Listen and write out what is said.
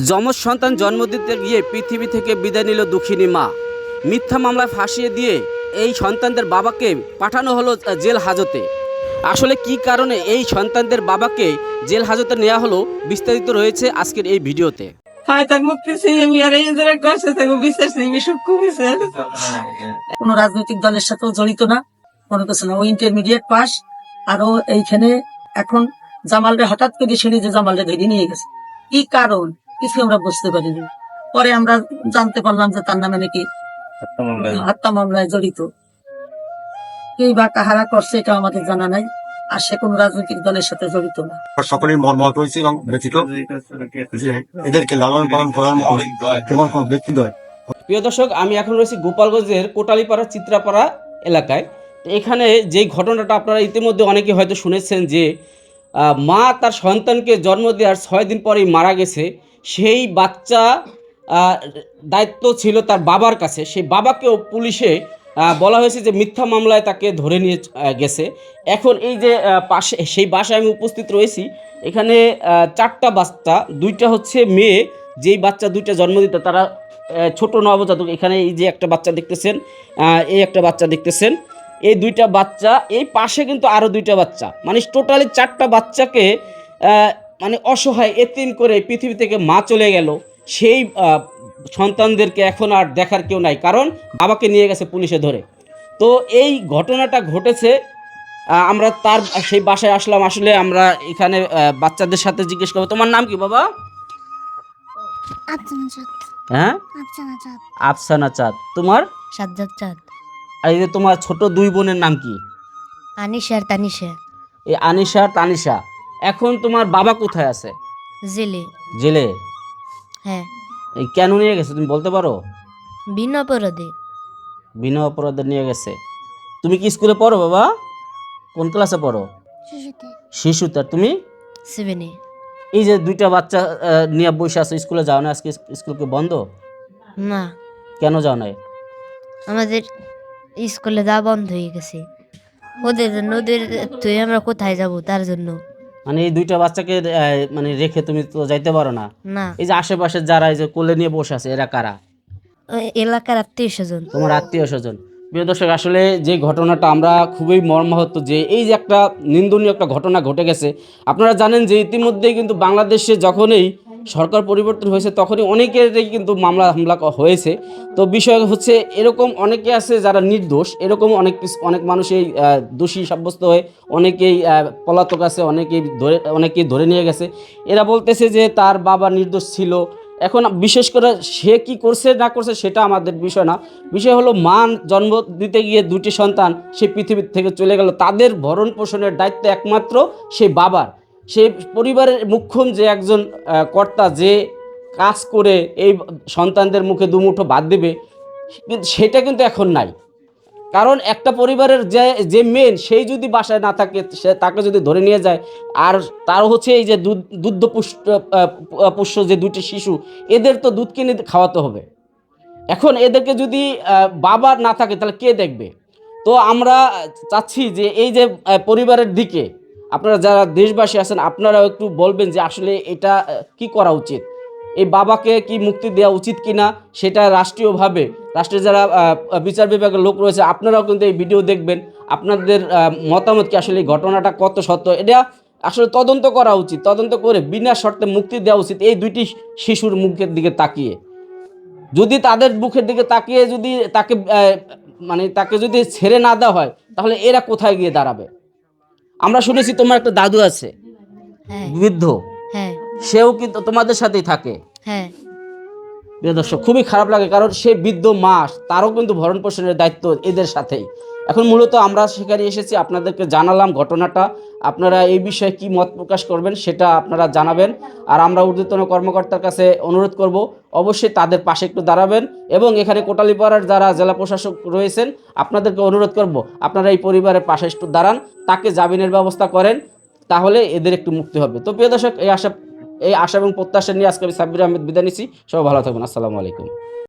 যমজ সন্তান জন্ম দিতে গিয়ে পৃথিবী থেকে বিদায় নিল দুঃখিনী মা। মিথ্যা মামলায় ফাঁসিয়ে দিয়ে এই সন্তানদের বাবাকে পাঠানো হলো জেল হাজতে। আসলে কি কারণে এই সন্তানদের বাবাকে জেল হাজতে নেওয়া হলো বিস্তারিত রয়েছে আজকের এই ভিডিওতে। হয় কোন রাজনৈতিক দলের সাথেও জড়িত না কোনো কিছু না ও ইন্টারমিডিয়েট পাস আর এইখানে এখন জামালরে হঠাৎ করে শুনি যে জামালরে ধরে নিয়ে গেছে। কি কারণ? কিছু আমরা বুঝতে পারিনি। পরে আমরা জানতে পারলাম যে তার নামে নাকি হত্যা মামলায় জড়িত। কে বা কাহারা করছে এটা আমাদের জানা নাই আর সে কোন রাজনৈতিক দলের সাথে জড়িত না। মর্মাহত হয়েছে এবং ব্যথিত। এদেরকে লালন পালন করার কোনো ব্যক্তি নয়। প্রিয় দর্শক আমি এখন রয়েছি গোপালগঞ্জের কোটালীপাড়া চিত্রাপাড়া এলাকায়। তো এখানে যেই ঘটনাটা আপনারা ইতিমধ্যে অনেকে হয়তো শুনেছেন যে আহ, মা তার সন্তানকে জন্ম দেওয়ার ছয় দিন পরেই মারা গেছে। সেই বাচ্চা দায়িত্ব ছিল তার বাবার কাছে। সেই বাবাকেও পুলিশে বলা হয়েছে যে মিথ্যা মামলায় তাকে ধরে নিয়ে গেছে। এখন এই যে পাশে, সেই বাসায় আমি উপস্থিত রয়েছি, এখানে চারটা বাচ্চা, দুইটা হচ্ছে মেয়ে, যেই বাচ্চা দুইটা জন্ম দিত, তারা ছোট নবজাতক। এখানে এই যে একটা বাচ্চা দেখতেছেন এই একটা বাচ্চা দেখতেছেন, এই দুইটা বাচ্চা, এই পাশে কিন্তু আরও দুইটা বাচ্চা। মানে টোটালি চারটা বাচ্চাকে মানে অসহায় এতিম করে পৃথিবী থেকে মা চলে গেল সেই আহ, সন্তানদেরকে এখন আর দেখার কেউ নাই। কারণ বাবাকে নিয়ে গেছে পুলিশে ধরে। তো এই ঘটনাটা ঘটেছে আহ, আমরা তার সেই বাসায় আসলাম। আসলে আমরা এখানে বাচ্চাদের সাথে জিজ্ঞেস করব। তোমার নাম কি বাবা? হ্যাঁ? আফসানা চাঁদ। তোমার? সাজ্জাদ চাঁদ। আর এই যে তোমার ছোট দুই বোনের নাম কি? আনিশা আর তানিশা। এই আনিশা আর তানিশা। এখন তোমার বাবা কোথায় আছে? জেলে। জেলে? হ্যাঁ। এই কেন নিয়ে গেছে তুমি বলতে পারো? বিনা অপরাধে। বিনা অপরাধে নিয়ে গেছে। তুমি কি স্কুলে পড়ো বাবা? কোন ক্লাসে পড়ো? শিশুতে। আর তুমি? সেভেনে। এই যে দুইটা বাচ্চা নিয়ে বসে আছো স্কুলে যাও না আজকে স্কুল কি বন্ধ? না। কেন যাও না আমাদের স্কুলে যা বন্ধ হয়ে গেছে। ওদের জন্য ওদের তুই আমরা কোথায় যাব তার জন্য? মানে এই দুইটা বাচ্চাকে মানে রেখে তুমি তো যাইতে পারো না। না। এই যে আশেপাশে যারা এই যে কোলে নিয়ে বসে আছে এরা কারা? এলাকার আত্মীয় স্বজন। তোমার আত্মীয় স্বজন। প্রিয় দর্শক আসলে যে ঘটনাটা আমরা খুবই মর্মাহত যে এই যে একটা নিন্দনীয় একটা ঘটনা ঘটে গেছে আপনারা জানেন যে ইতিমধ্যেই কিন্তু বাংলাদেশে যখনই সরকার পরিবর্তন হয়েছে, তখনই অনেকেরই কিন্তু মামলা, হামলা হয়েছে। তো বিষয় হচ্ছে, এরকম অনেকে আছে যারা নির্দোষ, এরকম অনেক অনেক মানুষই দোষী সাব্যস্ত হয়ে অনেকেই পলাতক আছে, অনেকেই ধরে অনেকেই ধরে নিয়ে গেছে। এরা বলতেছে যে তার বাবা নির্দোষ ছিল। এখন বিশেষ করে সে কি করছে, না করছে, সেটা আমাদের বিষয় না। বিষয় হলো, মান জন্ম দিতে গিয়ে দুটি সন্তান, সে পৃথিবী থেকে চলে গেল। তাদের ভরণ পোষণের দায়িত্ব একমাত্র সেই বাবার। সেই পরিবারের মুখ্যম যে একজন কর্তা যে কাজ করে এই সন্তানদের মুখে দুমুঠো বাদ দেবে কিন্তু সেটা কিন্তু এখন নাই। কারণ একটা পরিবারের যে যে মেন সেই যদি বাসায় না থাকে সে তাকে যদি ধরে নিয়ে যায় আর তার হচ্ছে এই যে দুধ পুষ্ট পুষ্য যে দুটি শিশু এদের তো দুধ কিনে খাওয়াতে হবে। এখন এদেরকে যদি আহ, বাবা না থাকে তাহলে কে দেখবে? তো আমরা চাচ্ছি যে এই যে পরিবারের দিকে আপনারা যারা দেশবাসী আছেন, আপনারাও একটু বলবেন যে আসলে এটা কি করা উচিত? এই বাবাকে কি মুক্তি দেওয়া উচিত কিনা সেটা রাষ্ট্রীয়ভাবে রাষ্ট্রের যারা বিচার বিভাগের লোক রয়েছে, আপনারাও কিন্তু এই ভিডিও দেখবেন। আপনাদের মতামত কি আসলে ঘটনাটা কত সত্য? এটা আসলে তদন্ত করা উচিত, তদন্ত করে বিনা শর্তে মুক্তি দেওয়া উচিত, এই দুইটি শিশুর মুখের দিকে তাকিয়ে। যদি তাদের মুখের দিকে তাকিয়ে যদি তাকে মানে তাকে যদি ছেড়ে না দেওয়া হয়, তাহলে এরা কোথায় গিয়ে দাঁড়াবে? আমরা শুনেছি তোমার একটা দাদু আছে হ্যাঁ। বৃদ্ধ। হ্যাঁ। সেও কিন্তু তোমাদের সাথেই থাকে। হ্যাঁ। প্রিয় দর্শক খুবই খারাপ লাগে কারণ সে বৃদ্ধ মাস তারও কিন্তু ভরণ পোষণের দায়িত্ব এদের সাথেই। এখন মূলত আমরা সেখানে এসেছি, আপনাদেরকে জানালাম ঘটনাটা, আপনারা এই বিষয়ে কি মত প্রকাশ করবেন সেটা আপনারা জানাবেন, আর আমরা ঊর্ধ্বতন কর্মকর্তার কাছে অনুরোধ করব, অবশ্যই তাদের পাশে একটু দাঁড়াবেন এবং এখানে কোটালীপাড়ার যারা জেলা প্রশাসক রয়েছেন, আপনাদেরকে অনুরোধ করব, আপনারা এই পরিবারের পাশে একটু দাঁড়ান, তাকে জামিনের ব্যবস্থা করেন, তাহলে এদের একটু মুক্তি হবে। তো প্রিয় দর্শক, এই আশা এই আশা এবং প্রত্যাশা নিয়ে আজকে আমি সাব্বির আহমেদ বিদায় নিচ্ছি, সবাই ভালো থাকবেন, আসসালামু আলাইকুম।